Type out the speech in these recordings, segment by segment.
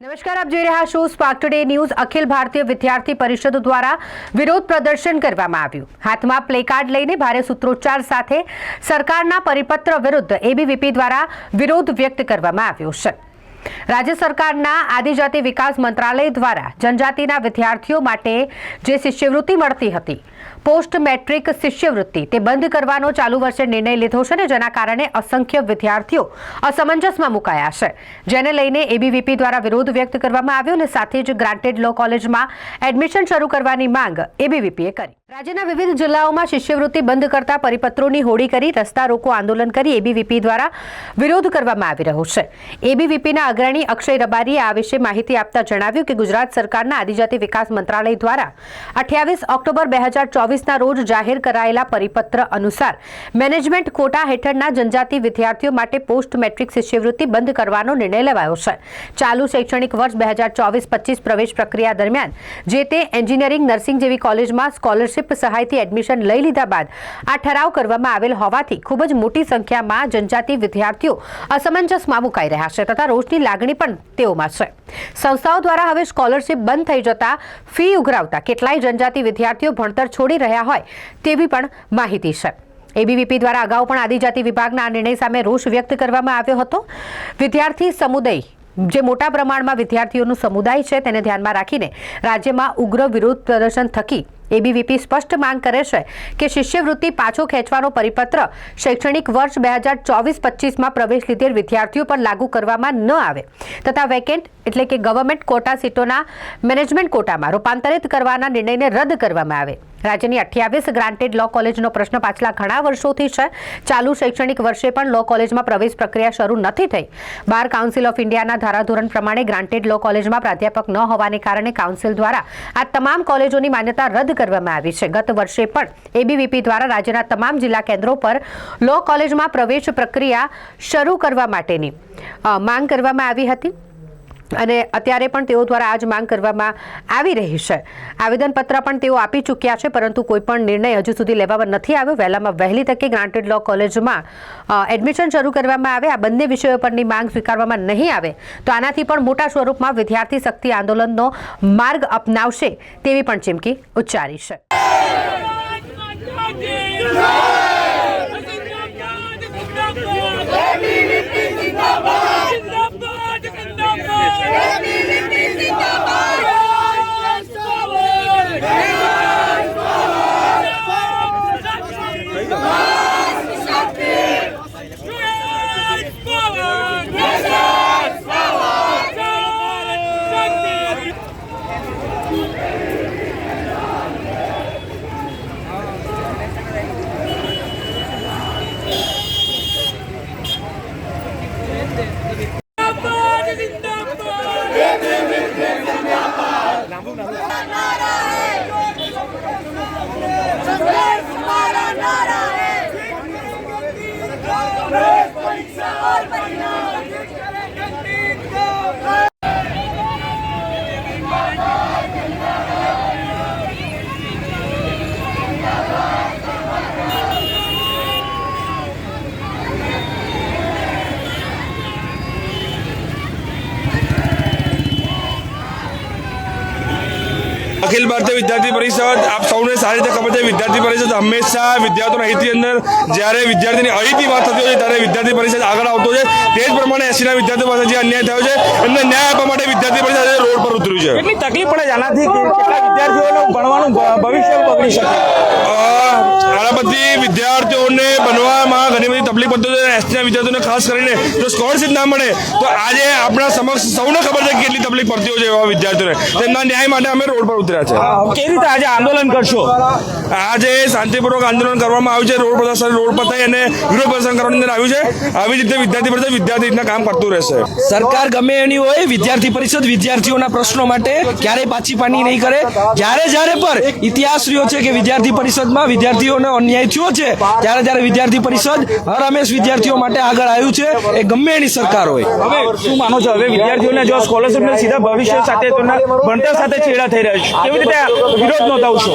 નમસ્કાર, આપ જોઈ રહ્યા છો spark today news Akhil Bharatiya વિદ્યાર્થી પરિષદ દ્વારા વિરોધ પ્રદર્શન કરવામાં આવ્યું. હાથમાં પ્લેકાર્ડ લઈને ભારે સૂત્રોચ્ચાર સાથે સરકારના પરિપત્ર વિરુદ્ધ એબીવીપી દ્વારા વિરોધ વ્યક્ત કરવામાં આવ્યો છે. રાજ્ય સરકારના આદિજાતિ વિકાસ મંત્રાલય દ્વારા જનજાતિના વિદ્યાર્થીઓ માટે જે શિષ્યવૃત્તિ મળતી હતી પોસ્ટ મેટ્રિક શિષ્યવૃત્તિ. તે બંધ કરવાનો ચાલુ વર્ષે નિર્ણય લીધો છે ને, જેના કારણે અસંખ્ય વિદ્યાર્થીઓ અસમંજસમાં મુકાયા છે. જેને લઈને એબીવીપી દ્વારા વિરોધ વ્યક્ત કરવામાં આવ્યો અને સાથે જ ગ્રાન્ટેડ લો કોલેજમાં એડમિશન શરૂ કરવાની માંગ એબીવીપીએ કરી. રાજ્યના વિવિધ જિલ્લાઓમાં શિષ્યવૃત્તિ બંધ કરતા પરિપત્રોની હોડી કરી રસ્તા રોકો આંદોલન કરી એબીવીપી દ્વારા વિરોધ કરવામાં આવી રહ્યો છે. એબીવીપીના અગ્રણી અક્ષય રબારીએ આ વિશે માહિતી આપતા જણાવ્યું કે ગુજરાત સરકારના આદિજાતિ વિકાસ મંત્રાલય દ્વારા અઠ્યાવીસ ઓક્ટોબર બે હજાર ચોવીસના રોજ જાહેર કરાયેલા પરિપત્ર અનુસાર મેનેજમેન્ટ કોટા હેઠળના જનજાતિ વિદ્યાર્થીઓ માટે પોસ્ટ મેટ્રિક શિષ્યવૃત્તિ બંધ કરવાનો નિર્ણય લેવાયો છે. ચાલુ શૈક્ષણિક વર્ષ બે હજાર ચોવીસ પચીસ પ્રવેશ પ્રક્રિયા દરમિયાન જે તે એન્જિનિયરિંગ, નર્સિંગ જેવી કોલેજમાં સ્કોલરશિપ સહાયથી એડમિશન લઈ લીધા બાદ આ ઠરાવ કરવામાં આવેલ હોવાથી ખૂબ જ મોટી સંખ્યામાં જનજાતિ વિદ્યાર્થીઓ અસમંજસમાં મુકાઈ રહ્યા છે તથા રોષની લાગણી પણ તેઓમાં છે. સંસ્થાઓ દ્વારા હવે સ્કોલરશિપ બંધ થઈ જતા ફી ઉઘરાવતા કેટલાય જનજાતિ વિદ્યાર્થીઓ ભણતર છોડી રહ્યા હોય તેવી પણ માહિતી છે. એબીવીપી દ્વારા અગાઉ પણ આદિજાતિ વિભાગના આ નિર્ણય સામે રોષ વ્યક્ત કરવામાં આવ્યો હતો. વિદ્યાર્થી સમુદાય, જે મોટા પ્રમાણમાં વિદ્યાર્થીઓનું સમુદાય છે, તેને ધ્યાનમાં રાખીને રાજ્યમાં ઉગ્ર વિરોધ પ્રદર્શન થકી એબીવીપી સ્પષ્ટ માંગ કરે છે કે શિષ્યવૃત્તિ પાછો ખેંચવાનો પરિપત્ર શૈક્ષણિક વર્ષ બે હજાર ચોવીસ પચીસમાં પ્રવેશ લીધેલ વિદ્યાર્થીઓ પર લાગુ કરવામાં ન આવે તથા વેકેન્ટ એટલે કે ગવર્મેન્ટ કોટા સીટોના મેનેજમેન્ટ કોટામાં રૂપાંતરિત કરવાના નિર્ણયને રદ કરવામાં આવે. રાજ્યની અઠ્યાવીસ ગ્રાન્ટેડ લો કોલેજનો પ્રશ્ન પાછલા ઘણા વર્ષોથી છે. ચાલુ શૈક્ષણિક વર્ષે પણ લો કોલેજમાં પ્રવેશ પ્રક્રિયા શરૂ નથી થઈ. બાર કાઉન્સિલ ઓફ ઇન્ડિયાના ધારાધોરણ પ્રમાણે ગ્રાન્ટેડ લો કોલેજમાં પ્રાધ્યાપક ન હોવાને કારણે કાઉન્સિલ દ્વારા આ તમામ કોલેજોની માન્યતા રદ કરવામાં આવી છે. ગત વર્ષે પણ એબીવીપી દ્વારા રાજ્યના તમામ જિલ્લા કેન્દ્રો પર લો કોલેજમાં પ્રવેશ પ્રક્રિયા શરૂ કરવા માટેની માંગ કરવામાં આવી હતી. અને અત્યારે પણ તેઓ દ્વારા આ જ માંગ કરવામાં આવી રહી છે. આવેદનપત્ર પણ તેઓ આપી ચૂક્યા છે, પરંતુ કોઈપણ નિર્ણય હજુ સુધી લેવામાં નથી આવ્યો. વહેલામાં વહેલી તકે ગ્રાન્ટેડ લો કોલેજમાં એડમિશન શરૂ કરવામાં આવે. આ બંને વિષયો પરની માંગ સ્વીકારવામાં નહીં આવે. તો આનાથી પણ મોટા સ્વરૂપમાં વિદ્યાર્થી શક્તિ આંદોલનનો માર્ગ અપનાવશે તેવી પણ ચીમકી ઉચ્ચારી છે. અખિલ ભારતીય વિદ્યાર્થી પરિષદ આપ સૌને સારી રીતે ખબર છે વિદ્યાર્થી પરિષદ હંમેશા વિદ્યાર્થીઓના હિતની અંદર જ્યારે વિદ્યાર્થીની અહીંથી વાત થતી હોય છે ત્યારે વિદ્યાર્થી પરિષદ આગળ આવતો છે. તે જ પ્રમાણે એસીના વિદ્યાર્થીઓ પાસે જે અન્યાય થયો છે. એમને ન્યાય આપવા માટે વિદ્યાર્થી પરિષદ રોડ પર ઉતર્યું છે. કેટલી તકલીફ પડે છે આનાથી કેટલા વિદ્યાર્થીઓનું ભણવાનું ભવિષ્ય બગડી શકે અ, આના બધી વિદ્યાર્થીઓને બનવામાં હોય એસટીના વિદ્યાર્થીઓને ખાસ કરીને જો સ્કોલરશીપ ના મળે તો આજે આપણા સમક્ષ સૌને ખબર છે કેટલી તકલીફ પડતી હોય છે એવા વિદ્યાર્થીઓને. તેમના ન્યાય માટે અમે રોડ પર ઉતર્યા છે. કેવી રીતે આજે આંદોલન કરશો? આજે શાંતિપૂર્વક આંદોલન કરવામાં આવ્યું છે રોડ પ્રદર્શન રોડ પર થઈ અને વિરોધ પ્રદર્શન કરવાની અંદર આવ્યું છે. આવી જ રીતે વિદ્યાર્થી પરિષદ વિદ્યાર્થી રીતના કામ કરતું રહેશે. સરકાર ગમે એની હોય વિદ્યાર્થી પરિષદ વિદ્યાર્થીઓના પ્રશ્નો માટે ક્યારેય પાછી પાની નહીં કરે. જ્યારે જ્યારે પણ ઇતિહાસ રહ્યો છે કે વિદ્યાર્થી પરિષદમાં વિદ્યાર્થીઓને અન્યાય થયો છે ત્યારે જ્યારે વિદ્યાર્થી પરિષદ હર હંમેશ વિદ્યાર્થીઓ માટે આગળ આવ્યું છે. એ ગમે એની સરકાર હોય. હવે શું માનો છો? હવે વિદ્યાર્થીઓને જો સ્કોલરશિપને સીધા ભવિષ્ય સાથે ભણતર સાથે છેડા થઈ રહ્યા છે. કેવી રીતે વિરોધ નોંધાવશો?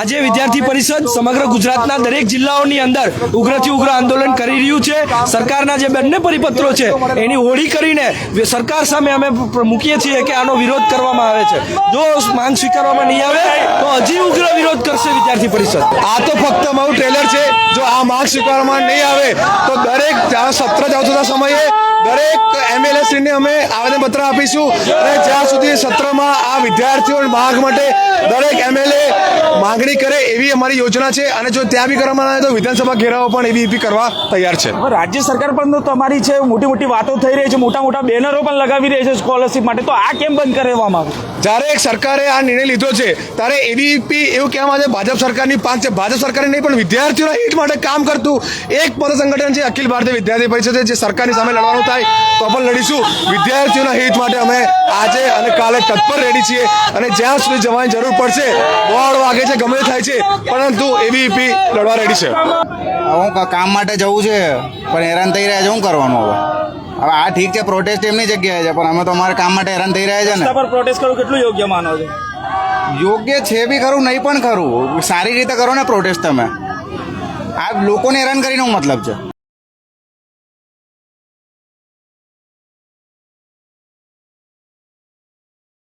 આજે વિદ્યાર્થી પરિષદ સમગ્ર ગુજરાતના દરેક જિલ્લાઓની અંદર ઉગ્રથી ઉગ્ર આંદોલન કરી રહ્યું છે. સરકારના જે બંને પરિપત્રો છે એની હોળી કરીને સરકાર સામે અમે મૂકીએ છીએ કે આનો વિરોધ કરવામાં આવે છે. જો માંગ સ્વીકારવામાં નહીં આવે તો હજી ઉગ્ર વિરોધ કરશે વિદ્યાર્થી પરિષદ. આ તો ફક્ત મારું ટ્રેલર છે. જો આ માંગ સ્વીકારવામાં નહીં આવે તો દરેક જ્યાં સત્ર ચાલતા સમયે દરેક એમએલએ શ્રીને અમે આવેદનપત્ર આપીશું અને જ્યાં સુધી સત્રમાં આ વિદ્યાર્થીઓ માગ માટે દરેક એમએલએ માંગણી કરે એવી અમારી યોજના છે અને જો ત્યાં બી કરવામાં આવે તો વિધાનસભા ઘેરાવો પણ એવી ઈપી કરવા તૈયાર છે. રાજ્ય સરકાર પણ તો તમારી છે મોટી મોટી વાતો થઈ રહી છે મોટા મોટા બેનરો પણ લગાવી રહી છે સ્કોલરશિપ માટે. તો આ કેમ બંધ કરવામાં આવે? જ્યારે એક સરકારે આ નિર્ણય લીધો છે ત્યારે એબીપી એવું કહેવામાં આવે છે ભાજપ સરકારની પાંચ છે. ભાજપ સરકારની નહીં પણ વિદ્યાર્થીઓના હિત માટે કામ કરતું એક પદ સંગઠન છે અખિલ ભારતીય વિદ્યાર્થી પરિષદ જે સરકારની સામે લડવાનું થાય તો પણ લડીશું. વિદ્યાર્થીઓના હિત માટે અમે આજે અને કાલે તત્પર રેડી છીએ અને જ્યાં સુધી જવાની જરૂર પડશે બોર્ડ વાગે છે ગમે થાય છે પરંતુ એબીપી લડવા રેડી છે. હું કામ માટે જવું છે પણ હેરાન થઈ રહ્યા છે શું કરવાનું હવે? હવે આ ઠીક છે પ્રોટેસ્ટ એમની જગ્યાએ છે પણ અમે તો અમારા કામ માટે હેરાન થઈ રહ્યા છે ને. પર પ્રોટેસ્ટ કરવું કેટલું યોગ્ય માનો છો? યોગ્ય છે બી ખરું નહીં પણ ખરું. સારી રીતે કરો ને પ્રોટેસ્ટ તમે. આ લોકોને હેરાન કરીને મતલબ છે.